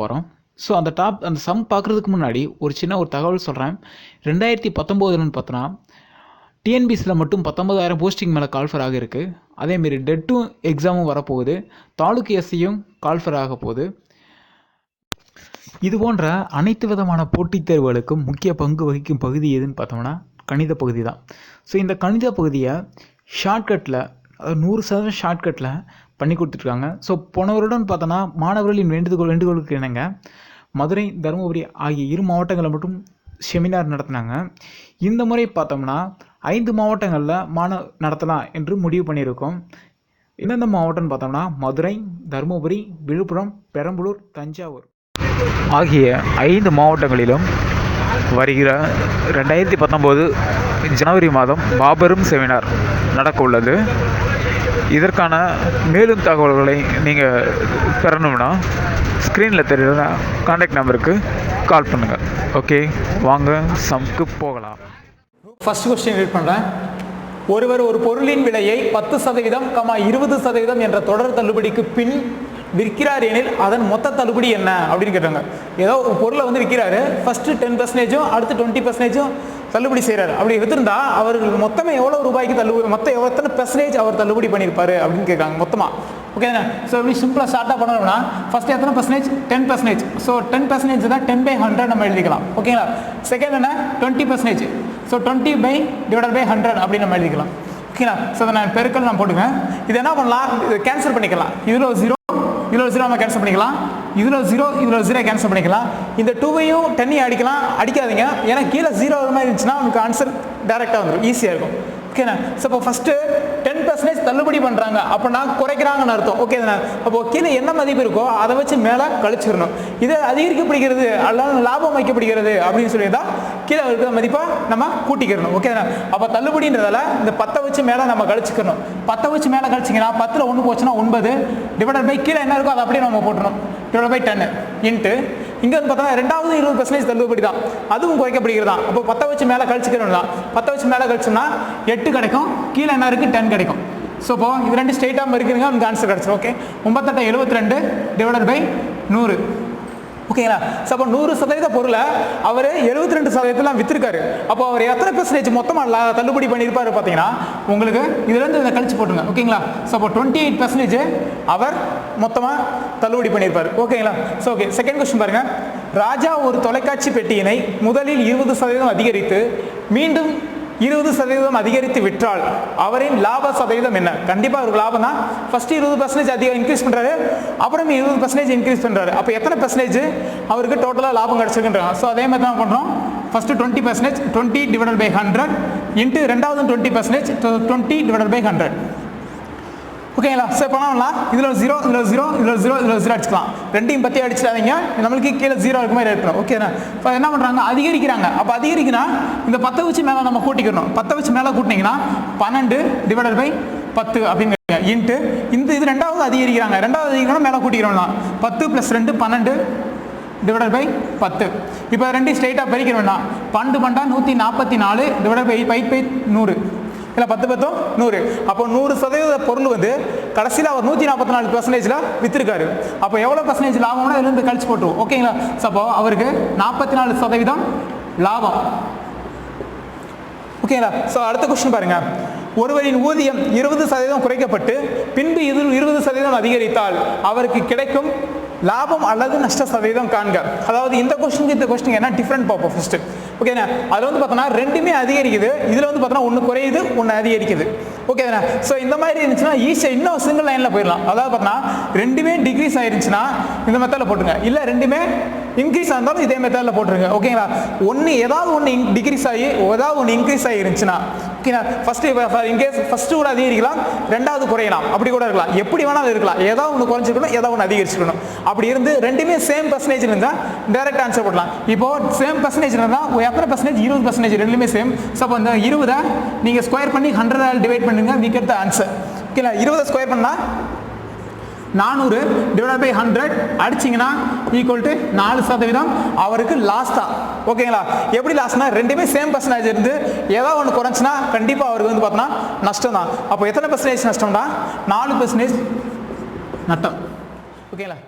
போகிறோம் ஸோ அந்த டாப் அந்த சம் பார்க்குறதுக்கு முன்னாடி ஒரு சின்ன ஒரு தகவல் சொல்கிறேன் ரெண்டாயிரத்தி பத்தொம்போதுலன்னு பார்த்தோன்னா டிஎன்பிசியில் மட்டும் பத்தொன்பதாயிரம் போஸ்டிங் மேலே கால்ஃபர் ஆக இருக்குது அதேமாரி டெட்டும் எக்ஸாமும் வரப்போகுது. தாலுக்கு எஸ்சியும் கால்ஃபர் ஆக போகுது. இது போன்ற அனைத்து விதமான போட்டித் தேர்வுகளுக்கும் முக்கிய பங்கு வகிக்கும் பகுதி எதுன்னு பார்த்தோம்னா கணித பகுதி தான். ஸோ இந்த கணித பகுதியை ஷார்ட்கட்டில் அதாவது நூறு சதவீதம் ஷார்ட்கட்டில் பண்ணி கொடுத்துட்ருக்காங்க. ஸோ போன வருடம் பார்த்தோன்னா மாணவர்களின் வேண்டுகோள் வேண்டுகோளுக்கு இணங்க மதுரை தருமபுரி ஆகிய இரு மாவட்டங்களில் மட்டும் செமினார் நடத்தினாங்க. இந்த முறை பார்த்தோம்னா ஐந்து மாவட்டங்களில் மாண நடத்தலாம் என்று முடிவு பண்ணியிருக்கோம். எந்தெந்த மாவட்டம்னு பார்த்தோம்னா மதுரை தருமபுரி விழுப்புரம் பெரம்பலூர் தஞ்சாவூர் ஆகிய ஐந்து மாவட்டங்களிலும் வருகிற ரெண்டாயிரத்தி பத்தொம்போது ஜனவரி மாதம் மாபெரும் செமினார் நடக்க உள்ளது இதற்கான மேலும் தகவல்களை நீங்கள் பெறணும்னா ஸ்க்ரீனில் தெரியுற காண்டாக்ட் நம்பருக்கு கால் பண்ணுங்கள் ஓகே வாங்க சம்க்கு போகலாம். ஃபஸ்ட் கொஸ்டின் ரீட் பண்ணுறேன் ஒருவர் ஒரு பொருளின் விலையை பத்து சதவீதம் கமா இருபது சதவீதம் என்ற தொடர் தள்ளுபடிக்கு பின் விற்கிறார் எனில் அதன் மொத்த தள்ளுபடி என்ன? அப்படின்னு கேட்டாங்க. ஏதோ ஒரு பொருளை வந்து விற்கிறாரு. ஃபஸ்ட்டு டென் பர்சன்டேஜும் அடுத்து டுவெண்ட்டி பர்சன்டேஜும் தள்ளுபடி செய்கிறாரு அப்படி வித்திருந்தா அவருக்கு மொத்தமே எவ்வளோ ரூபாய்க்கு தள்ளுபடி மொத்தம் எத்தனை பெர்சன்டேஜ் அவர் தள்ளுபடி பண்ணியிருப்பாரு அப்படின்னு கேட்குறாங்க மொத்தமாக ஓகேண்ணா ஸோ எப்படி சிம்பிளாக ஸ்டார்ட்டாக பண்ணணும்னா ஃபஸ்ட்டு எத்தனை percentage ten percentage so ten percentage தான் டென் பை ஹண்ட்ரட் நம்ம எழுதிக்கலாம். ஓகேங்களா செகண்ட் என்ன? Twenty percentage so twenty by divide by hundred அப்படின்னு நம்ம எழுதிக்கலாம். ஓகேங்களா ஸோ அதை நான் பெருக்கல் நான் போட்டுக்கேன் இது என்ன பண்ணலாம்? கேன்சல் பண்ணிக்கலாம். இதில் ஜீரோ இதில் ஜீரோ நம்ம கேன்சல் பண்ணிக்கலாம். இதில் ஜீரோ இதில் ஜீரோ கேன்சல் பண்ணிக்கலாம். இந்த டூவையும் டென்னையும் அடிக்கலாம் அடிக்காதீங்க. ஏன்னா கீழே ஜீரோ மாதிரி இருந்துச்சுன்னா உங்களுக்கு ஆன்சர் டேரெக்டாக வந்துடும் ஈஸியாக இருக்கும். ஓகேண்ணா ஸோ இப்போ ஃபஸ்ட்டு டென் பர்சன்டேஜ் தள்ளுபடி பண்ணுறாங்க அப்படின்னா குறைக்கிறாங்கன்னு அர்த்தம். ஓகேண்ணா அப்போ கீழே என்ன மதிப்பு இருக்கோ அதை வச்சு மேலே கழிச்சிடணும். இது அதிகரிக்கப்படுகிறது அல்லது லாபம் வைக்கப்படுகிறது அப்படின்னு சொல்லி தான் கீழே இருக்கிற மதிப்பை நம்ம கூட்டிக்கிறணும். ஓகேண்ணா அப்போ தள்ளுபடின்றதால இந்த பத்தை வச்சு மேலே நம்ம கழிச்சுக்கணும். பத்தை வச்சு மேலே கழிச்சிங்கன்னா பத்தில் ஒன்று போச்சுன்னா ஒன்பது. டிவைடட் பை கீழே என்ன இருக்கோ அதை அப்படியே நம்ம போட்டுணும் டிவைட் பை டென்னு இன்ட்டு இங்கே வந்து பார்த்தோன்னா ரெண்டாவது இருபது பர்சன்டேஜ் தள்ளுபடி தான். அதுவும் குறைக்கப்படுகிறது? தான் அப்போ பத்தை வச்சு மேலே கழிச்சுக்கணும் தான் பத்தை வச்சு மேலே கழிச்சோம்னா எட்டு கிடைக்கும். கீழே என்ன இருக்குது டென் கிடைக்கும். ஸோ இப்போ இது ரெண்டு ஸ்ட்ரெயிட்டாக இருக்குதுங்க நமக்கு ஆன்சர் கிடச்சிரும். ஓகே ஒம்பத்தெட்டு எழுபத்தி ரெண்டு. டிவைடட் பை நூறு. ஓகேங்களா? ஸோ அப்போ நூறு சதவீத பொருளை அவர் எழுபத்தி ரெண்டு சதவீதத்தெல்லாம் விற்றுருக்காரு அப்போ அவர் எத்தனை பெர்சன்டேஜ் மொத்தமாக தள்ளுபடி பண்ணியிருப்பாரு பார்த்தீங்கன்னா உங்களுக்கு இதுலேருந்து இதை கழிச்சு போட்டுங்க ஓகேங்களா? ஸோ அப்போ டுவெண்ட்டி எயிட் பர்சன்டேஜ் அவர் மொத்தமாக தள்ளுபடி பண்ணியிருப்பார். ஓகேங்களா? ஸோ ஓகே செகண்ட் கொஸ்டின் பாருங்கள் ராஜா ஒரு தொலைக்காட்சி பெட்டியினை முதலில் இருபது சதவீதம் அதிகரித்து மீண்டும் இருபது சதவீதம் அதிகரித்து விற்றால் அவரின் லாப சதவீதம் என்ன? கண்டிப்பாக அவருக்கு லாபம் தான். ஃபர்ஸ்ட் இருபது பர்சன்டேஜ் அதிகம் இன்க்ரீஸ் பண்ணுறாரு அப்புறம் இருபது பர்சன்டேஜ் இன்க்ரீஸ் பண்ணுறாரு அப்போ எத்தனை பர்சன்டேஜ் அவருக்கு டோட்டலாக லாபம் கிடச்சிருக்குன்றாங்க. ஸோ அதே மாதிரி தான் பண்ணுறோம் first twenty percentage twenty divided by hundred into ரெண்டாவது twenty percentage twenty divided by hundred ஓகேங்களா சார் பண்ணலாம் இதில் ஜீரோ இதில் ஜீரோ இதில் ஜீரோ இதில் ஜீரோ அடிச்சுக்கலாம். ரெண்டையும் பற்றி அடிச்சிடாதீங்க. நம்மளுக்கு கீழே ஜீரோ இருக்க மாதிரி இருக்கணும் ஓகேண்ணா இப்போ என்ன பண்ணுறாங்க அதிகரிக்கிறாங்க. அப்போ அதிகரிக்கினா இந்த பத்தை வச்சு மேலே நம்ம கூட்டிக்கணும். பத்தை வச்சு மேலே கூட்டினீங்கன்னா பன்னெண்டு டிவைடட் பை பத்து அப்படின்னு இன்ட்டு இந்த இது ரெண்டாவது அதிகரிக்கிறாங்க. ரெண்டாவது அதிகரிக்கணும் மேலே கூட்டிக்கிறோம்னா பத்து ப்ளஸ் ரெண்டு பன்னெண்டு டிவைடட் பை பத்து. இப்போ ரெண்டையும் ஸ்ட்ரைட்டாக பெருக்கிறோம்னா பன்னெண்டு பண்டா நூற்றி நாற்பத்தி நாலு டிவைடட் பை பை பை நூறு. இல்லை பத்து பத்தும் நூறு. அப்போ நூறு சதவீத பொருள் வந்து கடைசியில் அவர் நூற்றி நாற்பத்தி நாலு பர்சன்டேஜில் விற்றுருக்காரு அப்போ எவ்வளோ பர்சன்டேஜ் லாபம்னா இதுலேருந்து கழிச்சு போட்டுருவோம். ஓகேங்களா? ஸோ அப்போ அவருக்கு நாற்பத்தி நாலு சதவீதம் லாபம். ஓகேங்களா? ஸோ அடுத்த கொஸ்டின் பாருங்கள் ஒருவரின் ஊதியம் இருபது சதவீதம் குறைக்கப்பட்டு பின்பு இது இருபது சதவீதம் அதிகரித்தால் அவருக்கு கிடைக்கும் லாபம் அல்லது நஷ்ட சதவீதம் காண்க. அதாவது இந்த கொஸ்டினுக்கு இந்த கொஸ்டின் என்ன டிஃப்ரெண்ட் பார்ப்போம் ஃபர்ஸ்ட் ஓகேண்ணா அதில் வந்து பார்த்தோன்னா ரெண்டுமே அதிகரிக்குது. இதில் வந்து பார்த்தோன்னா ஒன்று குறையுது ஒன்று அதிகரிக்குது. ஓகேண்ணா ஸோ இந்த மாதிரி இருந்துச்சுன்னா ஈஸியாக இன்னும் சிங்கிள் லைனில் போயிடலாம். அதாவது பார்த்தோன்னா ரெண்டுமே டிக்ரீஸ் ஆயிருச்சுன்னா இந்த மெத்தடில் போட்டுருங்க. இல்லை ரெண்டுமே இன்க்ரீஸ் ஆயிருந்தாலும் இதே மெத்தடில் போட்டுருங்க. ஓகேங்களா ஒன்று ஏதாவது ஒன்று டிக்ரீஸ் ஆகி ஏதாவது ஒன்று இன்க்ரீஸ் ஆகி இருந்துச்சுன்னா ஓகேண்ணா ஃபஸ்ட்டு இன்கேஸ் ஃபஸ்ட்டு கூட அதிகரிக்கலாம் ரெண்டாவது குறையலாம். அப்படி கூட இருக்கலாம். எப்படி வேணாலும் இருக்கலாம். ஏதோ ஒன்று குறைஞ்சிக்கணும் ஏதாவது ஒன்று அதிகரிச்சுக்கணும் அப்படி இருந்து ரெண்டுமே சேம் பர்சன்டேஜ் இருந்தால் டைரக்ட் ஆன்சர் போடலாம். இப்போ சேம் பர்சன்டேஜ் இருந்தால் எத்தனை பர்சன்டேஜ் இருபது பர்சன்டேஜ் ரெண்டுமே சேம் ஸோ அப்போ இந்த இருபதை நீங்கள் ஸ்கொயர் பண்ணி ஹண்ட்ரட் டிவைட் பண்ணுங்க. வி கெட் த ஆன்சர் ஓகேங்களா இருபதை ஸ்கொயர் பண்ணால் நானூறு டிவைட் பை ஹண்ட்ரட் அடிச்சிங்கன்னா ஈக்குவல் டு நாலு சதவீதம் அவருக்கு லாஸ் தான். ஓகேங்களா எப்படி லாஸ்னா ரெண்டுமே சேம் பர்சன்டேஜ் இருந்து ஏதாவது ஒன்று குறைஞ்சுன்னா கண்டிப்பாக அவருக்கு வந்து பார்த்தோன்னா நஷ்டம் தான். அப்போ எத்தனை பர்சன்டேஜ் நஷ்டம்னா நாலு பர்சன்டேஜ் நட்டம். ஓகேங்களா